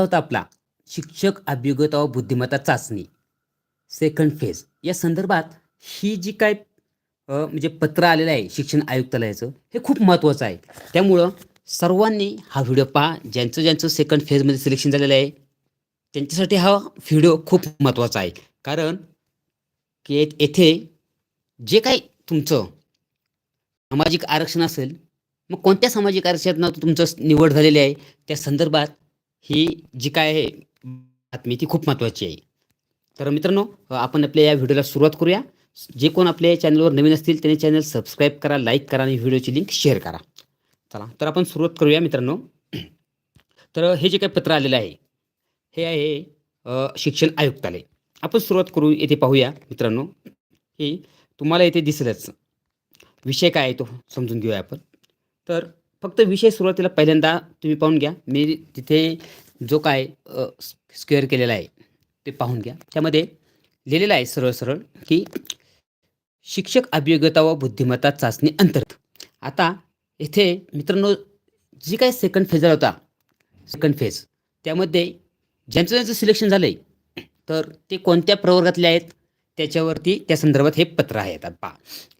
होता आपला. शिक्षक अभियोग्यता व बुद्धिमत्ता चाचणी. सेकंड फेज या संदर्भात ही जी काय म्हणजे पत्र आलेलं आहे शिक्षण आयुक्तालयाचं हे खूप महत्त्वाचं आहे. त्यामुळं सर्वांनी हा व्हिडिओ पहा. ज्यांचं ज्यांचं सेकंड फेजमध्ये सिलेक्शन झालेलं आहे त्यांच्यासाठी हा व्हिडिओ खूप महत्त्वाचा आहे. कारण की येथे जे काही तुमचं सामाजिक आरक्षण असेल मग कोणत्या सामाजिक आरक्षणातून तुमचं निवड झालेली आहे त्या संदर्भात ही जी काय आहे बातमी ती खूप महत्त्वाची आहे. तर मित्रांनो आपण आपल्या या व्हिडिओला सुरुवात करूया. जे कोण आपल्या या चॅनलवर नवीन असतील त्यांनी चॅनल सबस्क्राईब करा लाईक करा आणि व्हिडिओची लिंक शेअर करा. चला तर आपण सुरुवात करूया मित्रांनो. तर हे जे काही पत्र आलेलं आहे हे आहे शिक्षण आयुक्तालय. आपण सुरुवात करू येथे पाहूया मित्रांनो. की तुम्हाला येथे दिसेलच. विषय काय आहे तो समजून घेऊया आपण. तर फक्त विषय सुरुवातीला पहिल्यांदा तुम्ही पाहून घ्या. मी तिथे जो काय स्क्वेअर केलेला आहे ते पाहून घ्या. त्यामध्ये लिहिलेलं आहे सरळ सरळ की शिक्षक अभियोग्यता व बुद्धिमत्ता चाचणी अंतर्गत. आता इथे मित्रांनो जी काय सेकंड फेज होता सेकंड फेज त्यामध्ये ज्यांचं ज्यांचं सिलेक्शन झालं आहे तर ते कोणत्या प्रवर्गातले आहेत त्याच्यावरती त्या संदर्भात हे पत्र आहे आता पा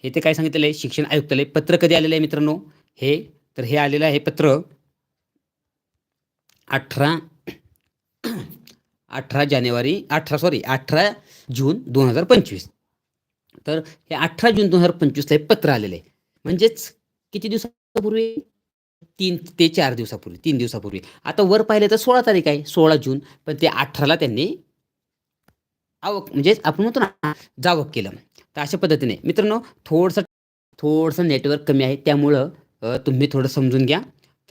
हे ते काय सांगितलेलं आहे शिक्षण आयुक्तालय पत्र कधी आलेलं आहे मित्रांनो? हे तर हे आलेलं आहे पत्र. अठरा अठरा जानेवारी अठरा सॉरी अठरा जून दोन हजार पंचवीस. तर हे अठरा जून दोन हजार पंचवीसला हे पत्र आलेलं आहे. म्हणजेच किती दिवसापूर्वी? तीन ते चार दिवसापूर्वी तीन दिवसापूर्वी. आता वर पाहिलं तर सोळा तारीख आहे सोळा जून. पण ते अठराला त्यांनी आवक म्हणजे आपण म्हणतो ना जावक केलं. तर अशा पद्धतीने मित्रांनो थोडंसं थोडंसं नेटवर्क कमी आहे. त्यामुळं तुम्ही थोडं समजून घ्या.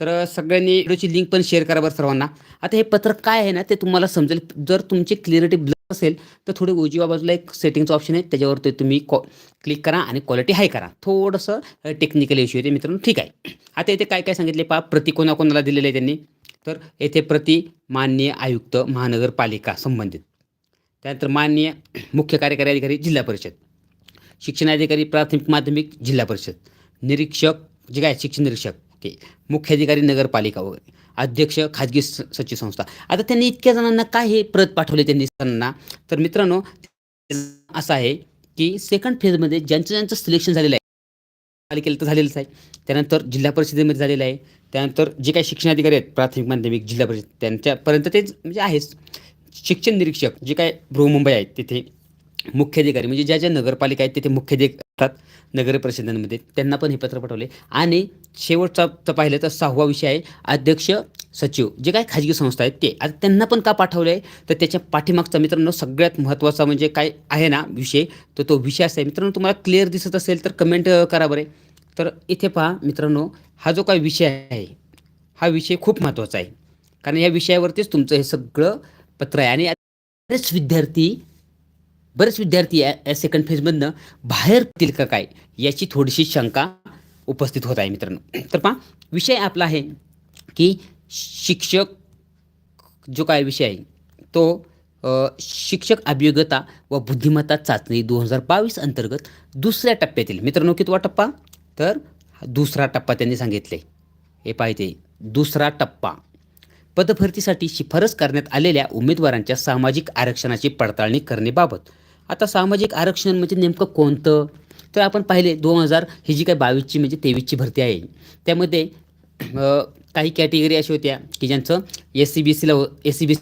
तर सगळ्यांनी व्हिडिओची लिंक पण शेअर करा बरं सर्वांना. आता हे पत्रक काय आहे ना ते तुम्हाला समजेल. जर तुमची क्लिअरिटी ब्लर असेल तर थोडे उजव्या बाजूला एक सेटिंगचं ऑप्शन आहे. त्याच्यावर ते तुम्ही कॉ क्लिक करा आणि क्वालिटी हाय करा. थोडंसं टेक्निकल इश्यू येते मित्रांनो. ठीक आहे. आता इथे काय काय सांगितले पहा. प्रति कोणाकोणाला दिलेलं आहे त्यांनी? तर येथे प्रति माननीय आयुक्त महानगरपालिका संबंधित. त्यानंतर माननीय मुख्य कार्यकारी अधिकारी जिल्हा परिषद. शिक्षणाधिकारी प्राथमिक माध्यमिक जिल्हा परिषद. निरीक्षक जे काय शिक्षण निरीक्षक ओके. मुख्याधिकारी नगरपालिका वगैरे. अध्यक्ष खाजगी स सचिव संस्था. आता त्यांनी इतक्या जणांना काय हे प्रत पाठवले त्यांनी त्यांना तर मित्रांनो असं आहे की सेकंड फेजमध्ये ज्यांचं ज्यांचं सिलेक्शन झालेलं आहे पालिकेला तर झालेलंच आहे. त्यानंतर जिल्हा परिषदेमध्ये झालेलं आहे. त्यानंतर जे काही शिक्षणाधिकारी आहेत प्राथमिक माध्यमिक जिल्हा परिषद त्यांच्यापर्यंत तेच म्हणजे आहेच. शिक्षण निरीक्षक जे काय बृहमुंबई आहेत तिथे मुख्याधिकारी म्हणजे ज्या ज्या नगरपालिका आहेत तिथे मुख्याधिक असतात त्यांना पण हे पत्र पाठवले. आणि शेवटचा तर पाहिलं तर सहावा विषय आहे अध्यक्ष सचिव. जे काय खाजगी संस्था आहेत ते. आता त्यांना पण का पाठवलं आहे तर त्याच्या पाठीमागचा मित्रांनो सगळ्यात महत्त्वाचा म्हणजे काय आहे ना विषय तर तो विषय असा आहे. मित्रांनो तुम्हाला क्लिअर दिसत असेल तर कमेंट करा बरे. तर इथे पहा मित्रांनो हा जो काय विषय आहे हा विषय खूप महत्त्वाचा आहे. कारण या विषयावरतीच तुमचं हे सगळं पत्र आहे. आणि बरेच विद्यार्थी बरेच विद्यार्थी या या सेकंड फेजमधनं बाहेर येतील का काय याची थोडीशी शंका उपस्थित होत आहे मित्रांनो. तर पहा विषय आपला आहे की शिक्षक जो काय विषय आहे तो शिक्षक अभियोग्यता व बुद्धिमत्ता चाचणी दोन हजार बावीस अंतर्गत दुसऱ्या टप्प्यातील मित्रांनो कितवा टप्पा? तर दुसरा टप्पा त्यांनी सांगितले. हे पाहिजे दुसरा टप्पा. पदभरतीसाठी शिफारस करण्यात आलेल्या उमेदवारांच्या सामाजिक आरक्षणाची पडताळणी करण्याबाबत आता सामाजिक आरक्षण म्हणजे नेमकं कोणतं? तर आपण पाहिले दोन हजार ही जी काय बावीसची म्हणजे तेवीसची भरती आहे. त्यामध्ये काही कॅटेगरी अशा होत्या की ज्यांचं एस सी बी सीला S C B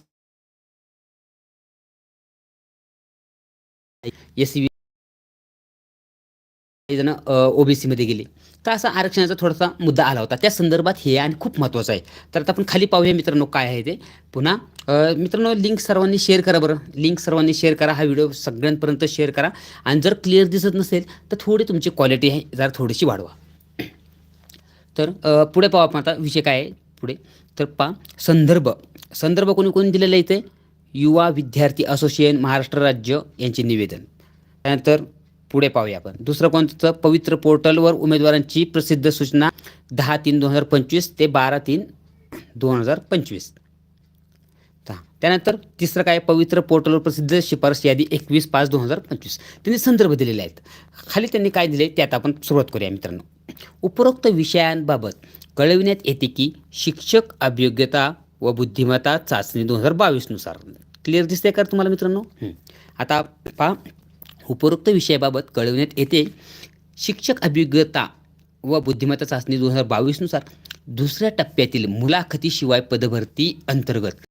S C B जण ओबीसीमध्ये गेले. तर असा आरक्षणाचा थोडासा मुद्दा आला होता. त्या संदर्भात हे आणि खूप महत्त्वाचं आहे. तर आता आपण खाली पाहूया मित्रांनो काय आहे ते. पुन्हा मित्रांनो लिंक सर्वांनी शेअर करा बरं. लिंक सर्वांनी शेअर करा. हा व्हिडिओ सगळ्यांपर्यंत शेअर करा. आणि जर क्लिअर दिसत नसेल तर थोडी तुमची क्वालिटी आहे. जरा थोडीशी वाढवा. तर पुढे पाहू आपण आता विषय काय आहे. पुढे. तर पहा संदर्भ. संदर्भ कोणी कोणी दिलेलं इथे? युवा विद्यार्थी असोसिएशन महाराष्ट्र राज्य यांचे निवेदन. त्यानंतर पुढे पाहूया आपण. दुसरं कोणतं? पवित्र पोर्टलवर उमेदवारांची प्रसिद्ध सूचना दहा तीन दोन हजार पंचवीस ते बारा तीन दोन हजार पंचवीस. त्यानंतर तिसरं काय? पवित्र पोर्टलवर प्रसिद्ध शिफारस यादी एकवीस पाच दोन हजार पंचवीस. त्यांनी संदर्भ दिलेले आहेत. खाली त्यांनी काय दिले? त्यात आपण सुरुवात करूया मित्रांनो. उपरोक्त विषयांबाबत कळविण्यात येते की शिक्षक अभियोग्यता व बुद्धिमत्ता चाचणी दोन हजार बावीसनुसार क्लिअर दिसते का तुम्हाला मित्रांनो? आता पहा. उपरोक्त विषयाबाबत कळवण्यात येते. शिक्षक अभिज्ञता व बुद्धिमत्ता चाचणी दोन हजार बावीसनुसार दुसऱ्या टप्प्यातील मुलाखतीशिवाय पदभरती अंतर्गत.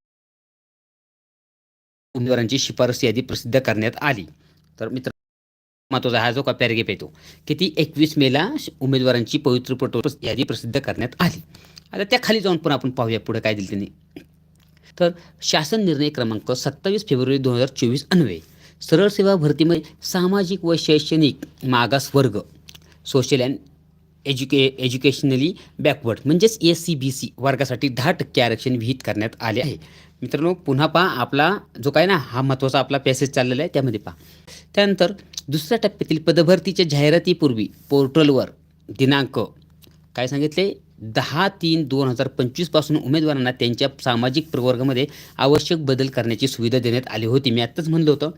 उमेदवारांची शिफारस यादी प्रसिद्ध करण्यात आली. तर मित्र महत्त्वाचा हा जो का पॅरेग्राफ येतो. किती? एकवीस मेला उमेदवारांची पवित्र पटो यादी प्रसिद्ध करण्यात आली. आता त्या खाली जाऊन पण आपण पाहूया पुढे काय दिलं त्यांनी तर शासन निर्णय क्रमांक सत्तावीस फेब्रुवारी दोन हजार चोवीस अन्वये. सरळ सेवा भरतीमध्ये सामाजिक व शैक्षणिक मागास वर्ग social and educa educationally backward म्हणजेच एस सी बी सी वर्गासाठी दहा टक्के आरक्षण विहित करण्यात आले आहे. मित्रांनो पुन्हा पहा आपला जो काय ना हा महत्त्वाचा आपला पॅसेज चाललेला आहे त्यामध्ये पहा. त्यानंतर दुसऱ्या टप्प्यातील पदभरतीच्या जाहिरातीपूर्वी पोर्टलवर दिनांक काय सांगितले? दहा तीन दोन हजार पंचवीसपासून उमेदवारांना त्यांच्या सामाजिक प्रवर्गामध्ये आवश्यक बदल करण्याची सुविधा देण्यात आली होती. मी आत्ताच म्हणलं होतं.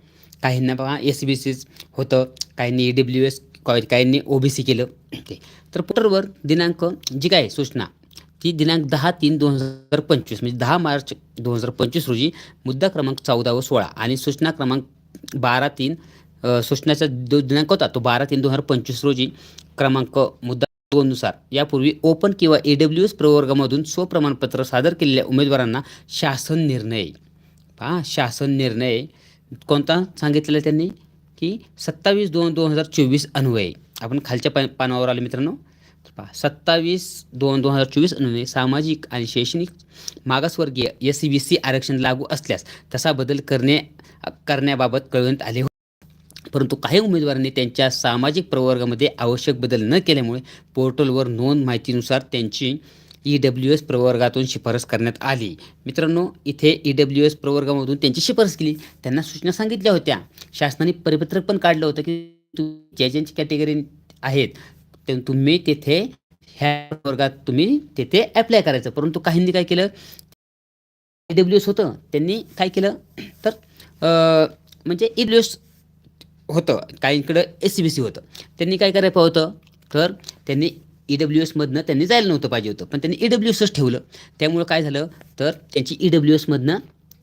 काहींना बघा एस बी सीच होतं काहींनी ई डब्ल्यू एस काहींनी ओ बी सी केलं. ते तर पोर्टलवर दिनांक जी काय सूचना ती दिनांक दहा तीन दोन हजार पंचवीस म्हणजे दहा मार्च दोन हजार पंचवीस रोजी मुद्दा क्रमांक चौदा व सोळा आणि सूचना क्रमांक बारा तीन सूचनाचा जो दिनांक होता तो बारा तीन दोन हजार पंचवीस रोजी क्रमांक मुद्दा दोननुसार यापूर्वी ओपन किंवा ए डब्ल्यू एस प्रवर्गामधून स्वप्रमाणपत्र सादर केलेल्या उमेदवारांना शासन निर्णय. पहा शासन निर्णय कोणता? सांगितलेला त्यांनी की सत्तावीस दोन दोन हजार चोवीस अन्वये. आपण खालच्या पा पानावर आलो मित्रांनो. पहा सत्तावीस दोन दोन हजार चोवीस अन्वये सामाजिक आणि शैक्षणिक मागासवर्गीय एस सी बी सी आरक्षण लागू असल्यास तसा बदल करणे करण्याबाबत कळवण्यात आले होते. परंतु काही उमेदवारांनी त्यांच्या सामाजिक प्रवर्गामध्ये आवश्यक बदल न केल्यामुळे पोर्टलवर नोंद माहितीनुसार त्यांची ई डब्ल्यू एस प्रवर्गातून शिफारस करण्यात आली. मित्रांनो इथे ई डब्ल्यू एस प्रवर्गामधून त्यांची शिफारस केली. त्यांना सूचना सांगितल्या होत्या. शासनाने परिपत्रक पण काढलं होतं की ज्या ज्यांची कॅटेगरी आहेत तुम्ही तेथे ह्या वर्गात तुम्ही तेथे ॲप्लाय करायचं. परंतु काहींनी काय केलं? ई डब्ल्यू एस होतं. त्यांनी काय केलं? तर म्हणजे ई डब्ल्यू एस होतं. काहींकडं एस सी बी सी होतं. त्यांनी काय करायचं होतं? तर त्यांनी ई डब्ल्यू एसमधनं त्यांनी जायला नव्हतं पाहिजे होतं. पण त्यांनी ई डब्ल्यू एसच ठेवलं. त्यामुळं काय झालं? तर त्यांची ई डब्ल्यू एसमधनं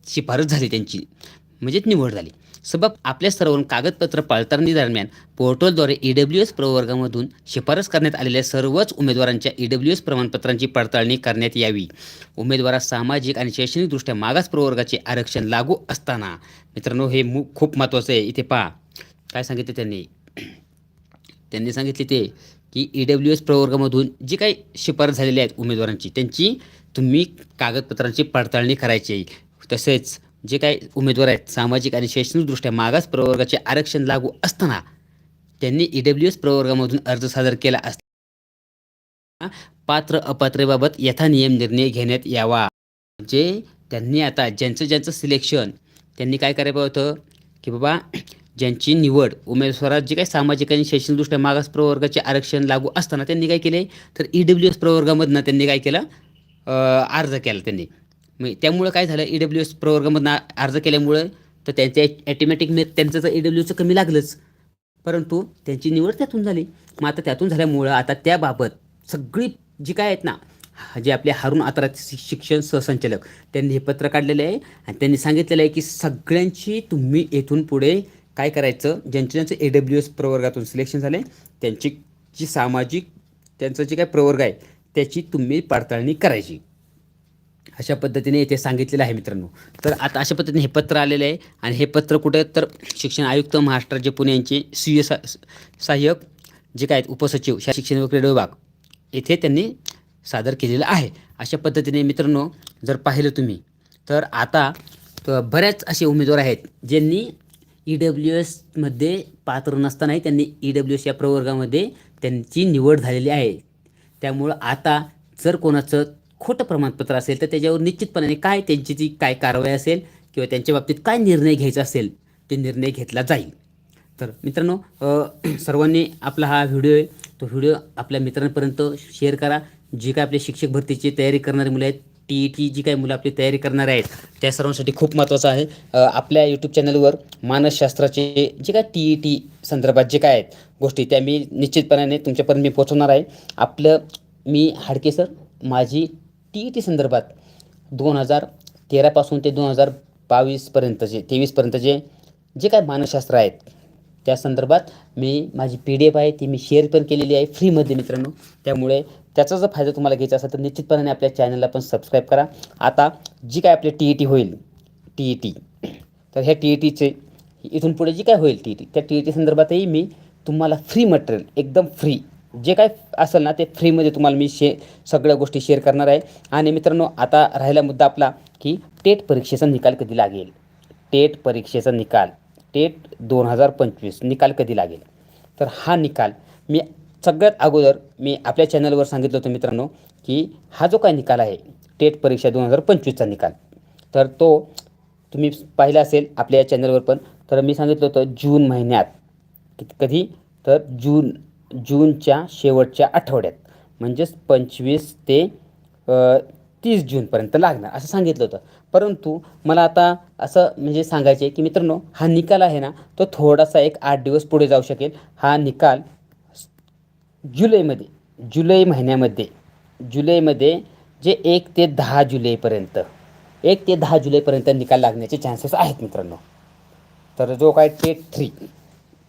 शिफारस झाली त्यांची. म्हणजेच निवड झाली. सबब आपल्या स्तरावरून कागदपत्र पडताळणी दरम्यान पोर्टलद्वारे ई डब्ल्यू एस प्रवर्गामधून शिफारस करण्यात आलेल्या सर्वच उमेदवारांच्या ई डब्ल्यू एस प्रमाणपत्रांची पडताळणी करण्यात यावी. उमेदवारास सामाजिक आणि शैक्षणिकदृष्ट्या मागास प्रवर्गाचे आरक्षण लागू असताना. मित्रांनो हे खूप महत्त्वाचं आहे. इथे पहा. काय सांगितले त्यांनी? त्यांनी सांगितले ते की ई डब्ल्यू एस प्रवर्गामधून जी काही शिफारस झालेली आहेत उमेदवारांची त्यांची तुम्ही कागदपत्रांची पडताळणी करायची तसेच जे काही उमेदवार आहेत सामाजिक आणि शैक्षणिकदृष्ट्या मागास प्रवर्गाचे आरक्षण लागू असताना त्यांनी ई डब्ल्यू एस प्रवर्गामधून अर्ज सादर केला असता पात्र अपात्रेबाबत यथानियम निर्णय घेण्यात यावा. म्हणजे त्यांनी आता ज्यांचं ज्यांचं सिलेक्शन त्यांनी काय करायचं होतं? की बाबा ज्यांची निवड उमेदवारात जे काही सामाजिक आणि शैक्षणिकदृष्ट्या मागास प्रवर्गाचे आरक्षण लागू असताना त्यांनी काय केले? तर ई डब्ल्यू एस प्रवर्गामधनं त्यांनी काय केलं? अर्ज केला त्यांनी. मग त्यामुळं काय झालं? ई डब्ल्यू एस प्रवर्गामधनं अर्ज केल्यामुळं तर त्यांच्या ॲटोमॅटिक त्यांचं तर ई डब्ल्यूचं कमी लागलंच. परंतु त्यांची निवड त्यातून झाली. मग आता त्यातून झाल्यामुळं आता त्याबाबत सगळी जी काय आहेत ना जे आपले हारून आत्रा शिक्षण सहसंचालक त्यांनी हे पत्र काढलेलं आहे आणि त्यांनी सांगितलेलं आहे की सगळ्यांची तुम्ही येथून पुढे काय करायचं? ज्यांचे ज्यांचं ए डब्ल्यू एस प्रवर्गातून सिलेक्शन झाले त्यांची जी सामाजिक त्यांचं जे काय प्रवर्ग आहे त्याची तुम्ही पडताळणी करायची. अशा पद्धतीने इथे सांगितलेलं आहे मित्रांनो. तर आता अशा पद्धतीने हे पत्र आलेलं आहे आणि हे पत्र कुठे तर शिक्षण आयुक्त महाराष्ट्र राज्य पुणे यांचे सी एस सहाय्यक जे काय आहेत उपसचिव शिक्षण व क्रीडा विभाग येथे त्यांनी सादर केलेलं आहे. अशा पद्धतीने मित्रांनो जर पाहिलं तुम्ही तर आता बऱ्याच असे उमेदवार आहेत ज्यांनी ई डब्ल्यू एसमध्ये पात्र नसतानाही त्यांनी ई डब्ल्यू एस या प्रवर्गामध्ये त्यांची निवड झालेली आहे. त्यामुळं आता जर कोणाचं खोटं प्रमाणपत्र असेल तर त्याच्यावर निश्चितपणाने काय त्यांची जी काय कारवाई असेल किंवा त्यांच्या बाबतीत काय निर्णय घ्यायचा असेल ते निर्णय घेतला जाईल. तर मित्रांनो सर्वांनी आपला हा व्हिडिओ आहे तो व्हिडिओ आपल्या मित्रांपर्यंत शेअर करा. जे काय आपले शिक्षक भरतीची तयारी करणारे मुलं आहेत टी ई टी जी काही मुलं आपली तयारी करणार आहेत त्या सर्वांसाठी खूप महत्त्वाचं आहे. आपल्या यूट्यूब चॅनलवर मानसशास्त्राचे जे काय टी ई टी संदर्भात जे काय आहेत गोष्टी त्या मी निश्चितपणाने तुमच्यापर्यंत मी पोहोचवणार आहे. आपलं मी हाडके सर माझी टी ई टी संदर्भात दोन हजार तेरापासून ते दोन हजार बावीसपर्यंतचे तेवीसपर्यंतचे जे काय मानसशास्त्र आहेत त्या संदर्भात मी माझी पी डी एफ आहे ती मी शेअर पण केलेली आहे फ्रीमध्ये मित्रांनो. त्यामुळे त्याचा जर फायदा तुम्हाला घ्यायचा असेल तर निश्चितपणाने आपल्या चॅनलला पण सबस्क्राईब करा. आता जी काय आपली टी ई टी होईल टी ई टी तर ह्या टी ई टीचे इथून पुढे जी काय होईल टी ई टी त्या टी ई टी संदर्भातही मी तुम्हाला फ्री मटेरियल एकदम फ्री जे काय असेल ना ते फ्रीमध्ये तुम्हाला मी शे सगळ्या गोष्टी शेअर करणार आहे. आणि मित्रांनो आता राहिला मुद्दा आपला की टेट परीक्षेचा निकाल कधी लागेल? टेट परीक्षेचा निकाल टेट दोन हजार पंचवीस निकाल कधी लागेल? तर हा निकाल मी सगळ्यात अगोदर मी आपल्या चॅनलवर सांगितलं होतं मित्रांनो की हा जो काय निकाल आहे टेट परीक्षा दोन हजार पंचवीसचा निकाल तर तो तुम्ही पाहिला असेल आपल्या या चॅनलवर पण. तर मी सांगितलं होतं जून महिन्यात कधी? तर जून जूनच्या शेवटच्या आठवड्यात म्हणजेच पंचवीस ते तीस जूनपर्यंत लागणार असं सांगितलं होतं. परंतु मला आता असं म्हणजे सांगायचे की मित्रांनो हा निकाल आहे ना तो थोडासा एक आठ दिवस पुढे जाऊ शकेल. हा निकाल जुलैमध्ये जुलै महिन्यामध्ये जुलैमध्ये जे एक ते दहा जुलैपर्यंत एक ते दहा जुलैपर्यंत निकाल लागण्याचे चान्सेस आहेत मित्रांनो. तर जो काय टेट थ्री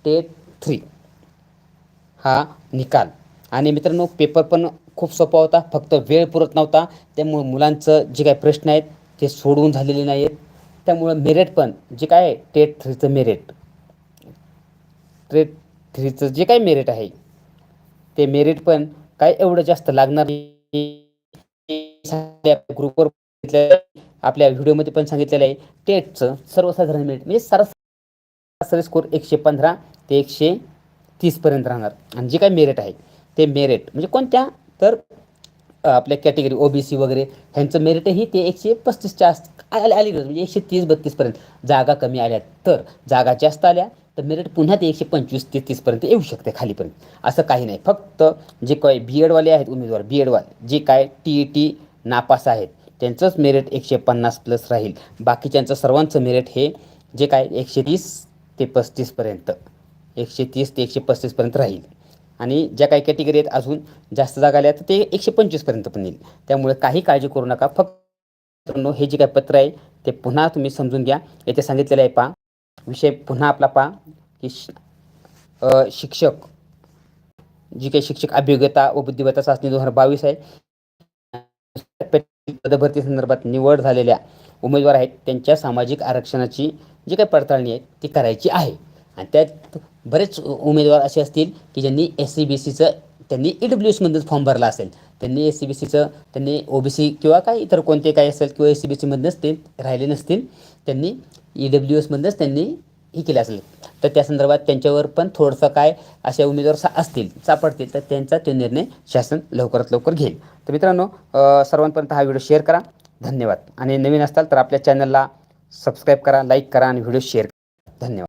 टेट थ्री हा निकाल. आणि मित्रांनो पेपर पण खूप सोपा होता फक्त वेळ पुरत नव्हता. त्यामुळे मुलांचं जे काही प्रश्न आहेत ते सोडवून झालेले नाही आहेत त्यामुळं मेरिट पण जे काय आहे टेट थ्रीचं मेरिट टेट थ्रीचं जे काही मेरिट आहे ते मेरिट पण काय एवढं जास्त लागणार ग्रुपवर आपल्या व्हिडिओमध्ये पण सांगितलेलं आहे. टेटचं सर्वसाधारण मेरिट म्हणजे सरासरी स्कोर एकशे पंधरा ते एकशे तीसपर्यंत राहणार. आणि जे काय मेरिट आहे ते मेरिट म्हणजे कोणत्या? तर आपल्या कॅटेगरी ओ बी सी वगैरे ह्यांचं मेरिटही ते एकशे पस्तीसच्या आस आले आली म्हणजे एकशे तीस बत्तीसपर्यंत जागा कमी आल्या तर जागा जास्त आल्या तर मेरिट पुन्हा ते एकशे पंचवीस ते तीसपर्यंत येऊ शकते खालीपर्यंत. असं काही नाही. फक्त जे काय बी एडवाले आहेत उमेदवार बी एडवाले जे काय टी ई टी नापास आहेत त्यांचंच मेरिट एकशे पन्नास प्लस राहील. बाकीच्यांचं सर्वांचं मेरिट हे जे काय एकशे तीस ते पस्तीसपर्यंत एकशे तीस ते एकशे पस्तीसपर्यंत राहील. आणि ज्या काही कॅटेगरी आहेत अजून जास्त जागा आल्या तर ते एकशे पंचवीसपर्यंत पण येईल. त्यामुळे काही काळजी करू नका. फक्त हे जे काही पत्र आहे ते पुन्हा तुम्ही समजून घ्या. येथे सांगितलेलं आहे पहा विषय पुन्हा आपला पहा की श- शिक्षक जी काही शिक्षक अभियोग्यता व बुद्धिमत्ता चाचणी दोन हजार बावीस आहे पदभरती संदर्भात निवड झालेल्या उमेदवार आहेत त्यांच्या सामाजिक आरक्षणाची जी काही पडताळणी आहे ती करायची आहे. आणि त्यात बरेच उमेदवार असे असतील की ज्यांनी एस सी बी सीचं त्यांनी ई डब्ल्यू एसमधूनच फॉर्म भरला असेल. त्यांनी एस सी बी सीचं त्यांनी ओ बी सी किंवा काही इतर कोणते काही असेल किंवा एस सी बी सीमधनंच ते राहिले नसतील त्यांनी ई डब्ल्यू एसमधनंच त्यांनी हे केलं असेल. तर त्या संदर्भात त्यांच्यावर पण थोडंसं काय असे उमेदवार सा असतील सापडतील तर त्यांचा तो निर्णय शासन लवकरात लवकर घेईल. तर मित्रांनो सर्वांपर्यंत हा व्हिडिओ शेअर करा. धन्यवाद. आणि नवीन असताल तर आपल्या चॅनलला सबस्क्राईब करा लाईक करा आणि व्हिडिओ शेअर करा. धन्यवाद.